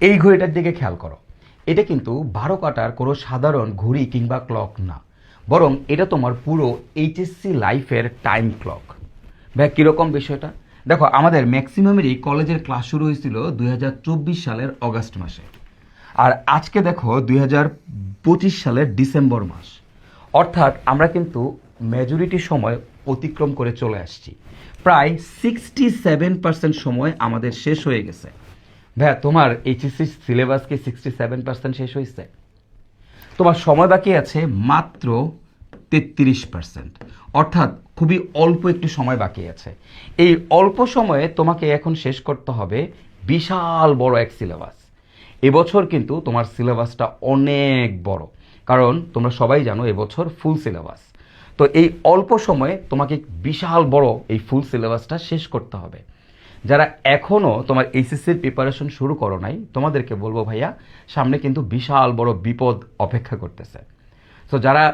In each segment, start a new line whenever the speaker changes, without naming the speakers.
এই ঘড়িটার দিকে খেয়াল করো। এটা কিন্তু বারো কাটার কোনো সাধারণ ঘড়ি কিংবা ক্লক না। বরং এটা তোমার পুরো এইচএসসি লাইফের টাইম ক্লক ভাই কীরকম বিষয়টা? দেখো, আমাদের ম্যাক্সিমামেরই কলেজের ক্লাস শুরু হয়েছিল দুই হাজার চব্বিশ সালের অগাস্ট মাসে। আর আজকে দেখো, দুই হাজার পঁচিশ সালের ডিসেম্বর মাস। অর্থাৎ আমরা কিন্তু মেজরিটি সময় অতিক্রম করে চলে আসছি। প্রায় সিক্সটি সেভেন পার্সেন্ট সময় আমাদের শেষ হয়ে গেছে। ভাইয়া, তোমার এইচএসসি সিলেবাস কি সিক্সটি সেভেন পার্সেন্ট শেষ হয়েছে। তোমার সময় বাকি আছে মাত্র তেত্রিশ পার্সেন্ট অর্থাৎ খুবই অল্প একটু সময় বাকি আছে। এই অল্প সময়ে তোমাকে এখন শেষ করতে হবে বিশাল বড় এক সিলেবাস এবছর কিন্তু তোমার সিলেবাসটা অনেক বড়। কারণ তোমরা সবাই জানো এবছর ফুল সিলেবাস তো এই অল্প সময়ে তোমাকে বিশাল বড় এই ফুল সিলেবাসটা শেষ করতে হবে। যারা এখনও তোমার এইচএসসির প্রিপারেশন শুরু করো নাই, তোমাদেরকে বলব ভাইয়া, সামনে কিন্তু বিশাল বড় বিপদ অপেক্ষা করতেছে। সো যারা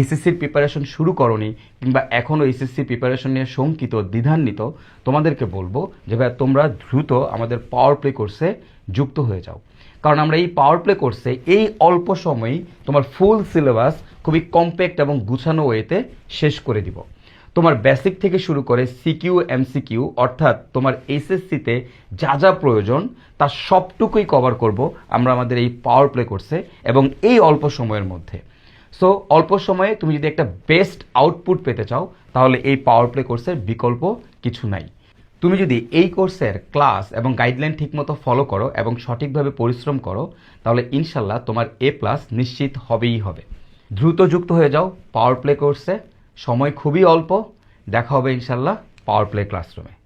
এসএসসির প্রিপারেশন শুরু করনি কিংবা এখনও এসএসসির প্রিপারেশন নিয়ে শঙ্কিত, দ্বিধান্বিত, তোমাদেরকে বলব যে ভাইয়া, তোমরা দ্রুত আমাদের পাওয়ার প্লে কোর্সে যুক্ত হয়ে যাও। কারণ আমরা এই পাওয়ার প্লে কোর্সে এই অল্প সময়েই তোমার ফুল সিলেবাস খুবই কম্প্যাক্ট এবং গুছানো ওয়েতে শেষ করে দিব। তোমার বেসিক থেকে শুরু করে সিকিউ এমসিকিউ অর্থাৎ তোমার এসএসসিতে যা যা প্রয়োজন তার সবটুকুই কভার করব আমরা আমাদের এই পাওয়ার প্লে কোর্সে এবং এই অল্প সময়ের মধ্যে। সো অল্প সময়ে তুমি যদি একটা বেস্ট আউটপুট পেতে চাও, তাহলে এই পাওয়ার প্লে কোর্সের বিকল্প কিছু নাই। তুমি যদি এই কোর্সের ক্লাস এবং গাইডলাইন ঠিকমতো ফলো করো এবং সঠিকভাবে পরিশ্রম করো, তাহলে ইনশাল্লাহ তোমার এ প্লাস নিশ্চিত হবেই হবে। দ্রুত যুক্ত হয়ে যাও পাওয়ার প্লে কোর্সে সময় খুবই অল্প। দেখা হবে ইনশাল্লাহ পাওয়ার প্লে ক্লাসরুমে